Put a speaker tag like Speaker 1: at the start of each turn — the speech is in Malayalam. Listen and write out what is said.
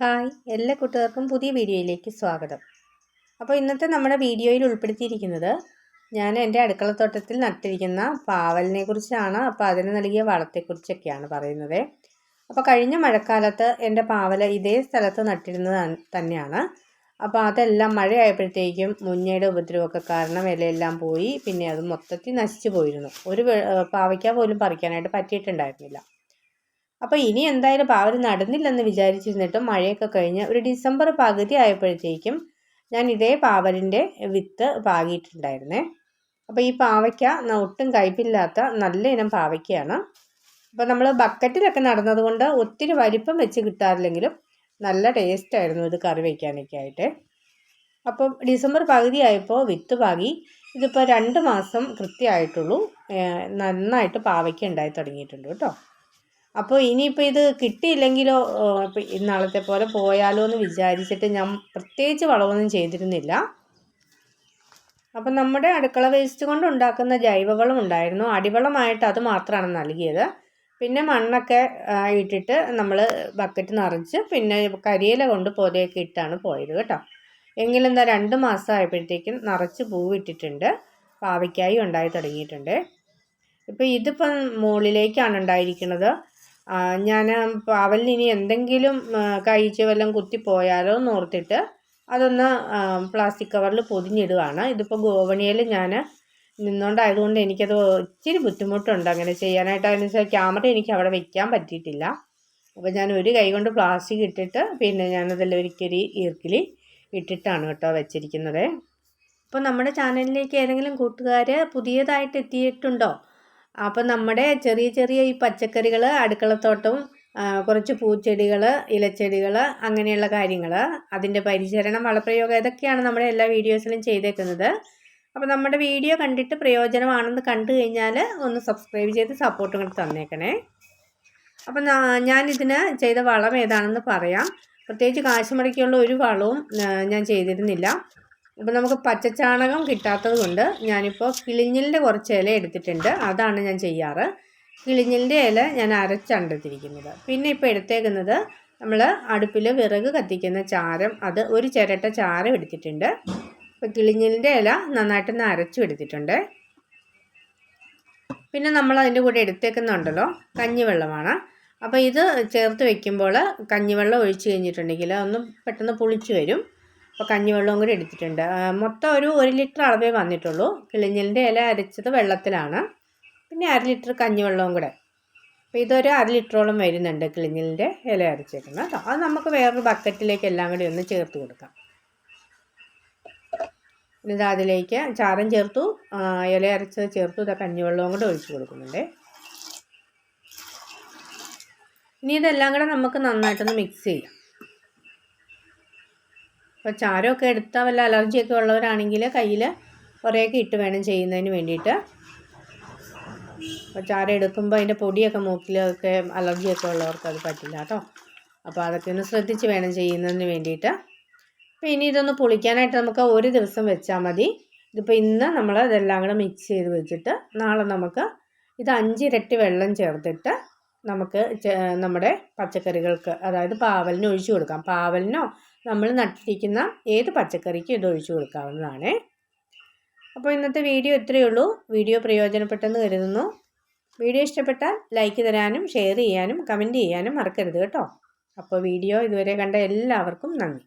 Speaker 1: ഹായ് എല്ലാ കൂട്ടുകാർക്കും പുതിയ വീഡിയോയിലേക്ക് സ്വാഗതം. അപ്പോൾ ഇന്നത്തെ നമ്മുടെ വീഡിയോയിൽ ഉൾപ്പെടുത്തിയിരിക്കുന്നത് ഞാൻ എന്റെ അടുക്കളത്തോട്ടത്തിൽ നട്ടിരിക്കുന്ന പാവലിനെ കുറിച്ചാണ്. അപ്പോൾ അതിന് നൽകിയ വളത്തെക്കുറിച്ചൊക്കെയാണ് പറയുന്നത്. അപ്പോൾ കഴിഞ്ഞ മഴക്കാലത്ത് എന്റെ പാവല ഇതേ സ്ഥലത്ത് നട്ടിരുന്നത് തന്നെയാണ്. അപ്പോൾ അതെല്ലാം മഴയായപ്പോഴത്തേക്കും മുഞ്ഞയുടെ ഉപദ്രവമൊക്കെ കാരണം ഇലയെല്ലാം പോയി. പിന്നെ അത് മൊത്തത്തിൽ നശിച്ചു പോയിരുന്നു. ഒരു പാവയ്ക്ക പോലും പറിക്കാനായിട്ട് പറ്റിയിട്ടുണ്ടായിരുന്നില്ല. അപ്പോൾ ഇനി എന്തായാലും പാവൽ നടന്നില്ലെന്ന് വിചാരിച്ചിരുന്നിട്ടും മഴയൊക്കെ കഴിഞ്ഞ് ഒരു ഡിസംബർ പകുതി ആയപ്പോഴത്തേക്കും ഞാൻ ഇതേ പാവലിന്റെ വിത്ത് പാകിയിട്ടുണ്ടായിരുന്നേ. അപ്പോൾ ഈ പാവയ്ക്ക ഒട്ടും കയ്പില്ലാത്ത നല്ല ഇനം പാവയ്ക്കയാണ്. അപ്പോൾ നമ്മൾ ബക്കറ്റിലൊക്കെ നടന്നതുകൊണ്ട് ഒത്തിരി വലിപ്പം വെച്ച് കിട്ടാറില്ലെങ്കിലും നല്ല ടേസ്റ്റ് ആയിരുന്നു ഇത് കറി വയ്ക്കാനൊക്കെ ആയിട്ട്. അപ്പോൾ ഡിസംബർ പകുതി ആയപ്പോൾ വിത്ത് പാകി. ഇതിപ്പോൾ രണ്ട് മാസം കൃത്യമായിട്ടുള്ളൂ നന്നായിട്ട് പാവയ്ക്ക ഉണ്ടായി തുടങ്ങിയിട്ടുണ്ട് കേട്ടോ. അപ്പോൾ ഇനിയിപ്പോൾ ഇത് കിട്ടിയില്ലെങ്കിലോ നാളത്തെ പോലെ പോയാലോ എന്ന് വിചാരിച്ചിട്ട് ഞാൻ പ്രത്യേകിച്ച് വളമൊന്നും ചെയ്തിരുന്നില്ല. അപ്പം നമ്മുടെ അടുക്കള വേസ്റ്റ് കൊണ്ട് ഉണ്ടാക്കുന്ന ജൈവവളം ഉണ്ടായിരുന്നു. അടിവളമായിട്ട് അത് മാത്രമാണ് നൽകിയത്. പിന്നെ മണ്ണൊക്കെ ഇട്ടിട്ട് നമ്മൾ ബക്കറ്റ് നിറച്ച് പിന്നെ കരിയില കൊണ്ട് പൊതയൊക്കെ ഇട്ടാണ് പോയത് കേട്ടോ. എങ്കിലും എന്താ രണ്ട് മാസമായപ്പോഴത്തേക്കും നിറച്ച് പൂവിട്ടിട്ടുണ്ട്. പാവയ്ക്കായി ഉണ്ടായി തുടങ്ങിയിട്ടുണ്ട്. ഇപ്പോൾ ഇതിപ്പം മുകളിലേക്കാണ് ഉണ്ടായിരിക്കുന്നത്. ഞാൻ പാവലിന് ഇനി എന്തെങ്കിലും കഴിച്ച് വല്ലതും കുത്തിപ്പോയാലോ എന്ന് ഓർത്തിട്ട് അതൊന്ന് പ്ലാസ്റ്റിക് കവറിൽ പൊതിഞ്ഞിടുകയാണ് ഇതിപ്പോൾ ഗോവണിയിൽ ഞാൻ നിന്നുകൊണ്ടായതുകൊണ്ട് എനിക്കത് ഇച്ചിരി ബുദ്ധിമുട്ടുണ്ട് അങ്ങനെ ചെയ്യാനായിട്ട്. അതിന് ക്യാമറ എനിക്ക് അവിടെ വെക്കാൻ പറ്റിയിട്ടില്ല. അപ്പോൾ ഞാൻ ഒരു കൈ കൊണ്ട് പ്ലാസ്റ്റിക് ഇട്ടിട്ട് പിന്നെ ഞാനതിൽ ഒരിക്കലും ഈർക്കിലി ഇട്ടിട്ടാണ് കേട്ടോ വെച്ചിരിക്കുന്നത്. അപ്പോൾ നമ്മുടെ ചാനലിലേക്ക് ഏതെങ്കിലും കൂട്ടുകാർ പുതിയതായിട്ട് എത്തിയിട്ടുണ്ടോ? അപ്പം നമ്മുടെ ചെറിയ ചെറിയ ഈ പച്ചക്കറികൾ അടുക്കളത്തോട്ടം കുറച്ച് പൂച്ചെടികൾ ഇലച്ചെടികൾ അങ്ങനെയുള്ള കാര്യങ്ങൾ അതിന്റെ പരിചരണം വളപ്രയോഗം ഇതൊക്കെയാണ് നമ്മുടെ എല്ലാ വീഡിയോസിലും ചെയ്തേക്കുന്നത്. അപ്പോൾ നമ്മുടെ വീഡിയോ കണ്ടിട്ട് പ്രയോജനമാണെന്ന് കണ്ടു കഴിഞ്ഞാൽ ഒന്ന് സബ്സ്ക്രൈബ് ചെയ്ത് സപ്പോർട്ടും കൂടി തന്നേക്കണേ. അപ്പം ഞാനിതിന് ചെയ്ത വളം ഏതാണെന്ന് പറയാം. പ്രത്യേകിച്ച് കാശുമടക്കിയുള്ള ഒരു വളവും ഞാൻ ചെയ്തിരുന്നില്ല. അപ്പോൾ നമുക്ക് പച്ചച്ചാണകം കിട്ടാത്തത് കൊണ്ട് ഞാനിപ്പോൾ കിളിഞ്ഞിലിന്റെ കുറച്ച് ഇല എടുത്തിട്ടുണ്ട്. അതാണ് ഞാൻ ചെയ്യാറ്. കിളിഞ്ഞിലിന്റെ ഇല ഞാൻ അരച്ചണ്ടെത്തിരിക്കുന്നത് പിന്നെ ഇപ്പോൾ എടുത്തേക്കുന്നത് നമ്മൾ അടുപ്പിൽ വിറക് കത്തിക്കുന്ന ചാരം. അത് ഒരു ചിരട്ട ചാരം എടുത്തിട്ടുണ്ട്. ഇപ്പോൾ കിളിഞ്ഞിലിന്റെ ഇല നന്നായിട്ടൊന്ന് അരച്ചു എടുത്തിട്ടുണ്ട്. പിന്നെ നമ്മൾ അതിന്റെ കൂടെ എടുത്തേക്കുന്നുണ്ടല്ലോ കഞ്ഞിവെള്ളമാണ്. അപ്പോൾ ഇത് ചേർത്ത് വെക്കുമ്പോൾ കഞ്ഞിവെള്ളം ഒഴിച്ച് കഴിഞ്ഞിട്ടുണ്ടെങ്കിൽ ഒന്ന് പെട്ടെന്ന് പുളിച്ച് വരും. അപ്പോൾ കഞ്ഞിവെള്ളവും കൂടി എടുത്തിട്ടുണ്ട്. മൊത്തം ഒരു ഒരു ലിറ്റർ അളവേ വന്നിട്ടുള്ളൂ. കിളിഞ്ഞലിന്റെ ഇല അരച്ചത് വെള്ളത്തിലാണ്. പിന്നെ അര ലിറ്റർ കഞ്ഞിവെള്ളവും കൂടെ. അപ്പോൾ ഇതൊരു അര ലിറ്ററോളം വരുന്നുണ്ട് കിളിഞ്ഞലിന്റെ ഇല അരച്ചേക്കുന്നത്. കേട്ടോ. അത് നമുക്ക് വേറൊരു ബക്കറ്റിലേക്ക് എല്ലാം കൂടി ഒന്ന് ചേർത്ത് കൊടുക്കാം. ഇത് അതിലേക്ക് ചാരം ചേർത്തു. ഇല അരച്ചത് ചേർത്തു. ഇതാ കഞ്ഞിവെള്ളവും കൂടെ ഒഴിച്ചു കൊടുക്കുന്നുണ്ട്. ഇനി ഇതെല്ലാം കൂടെ നമുക്ക് നന്നായിട്ടൊന്ന് മിക്സ് ചെയ്യാം. അപ്പോൾ ചാരമൊക്കെ എടുത്താൽ വല്ല അലർജിയൊക്കെ ഉള്ളവരാണെങ്കിൽ കയ്യിൽ കുറേയൊക്കെ ഇട്ട് വേണം ചെയ്യുന്നതിന് വേണ്ടിയിട്ട്. അപ്പോൾ ചാരം എടുക്കുമ്പോൾ അതിന്റെ പൊടിയൊക്കെ മൂക്കിലൊക്കെ അലർജിയൊക്കെ ഉള്ളവർക്ക് അത് പറ്റില്ല കേട്ടോ. അപ്പോൾ അതൊക്കെ ഒന്ന് ശ്രദ്ധിച്ച് വേണം ചെയ്യുന്നതിന് വേണ്ടിയിട്ട്. അപ്പോൾ ഇനി ഇതൊന്ന് പൊളിക്കാനായിട്ട് നമുക്ക് ഒരു ദിവസം വെച്ചാൽ മതി. ഇതിപ്പോൾ ഇന്ന് നമ്മൾ ഇതെല്ലാം കൂടെ മിക്സ് ചെയ്ത് വെച്ചിട്ട് നാളെ നമുക്ക് ഇത് അഞ്ചിരട്ടി വെള്ളം ചേർത്തിട്ട് നമുക്ക് നമ്മുടെ പച്ചക്കറികൾക്ക് അതായത് പാവലിന് ഒഴിച്ചു കൊടുക്കാം. പാവലിനോ നമ്മൾ നട്ടിരിക്കുന്ന ഏത് പച്ചക്കറിക്കും ഇത് ഒഴിച്ചു കൊടുക്കാവുന്നതാണ്. അപ്പോൾ ഇന്നത്തെ വീഡിയോ ഇത്രയേ ഉള്ളൂ. വീഡിയോ പ്രയോജനപ്പെട്ടെന്ന് കരുതുന്നു. വീഡിയോ ഇഷ്ടപ്പെട്ടാൽ ലൈക്ക് തരാനും ഷെയർ ചെയ്യാനും കമന്റ് ചെയ്യാനും മറക്കരുത് കേട്ടോ. അപ്പോൾ വീഡിയോ ഇതുവരെ കണ്ട എല്ലാവർക്കും നന്ദി.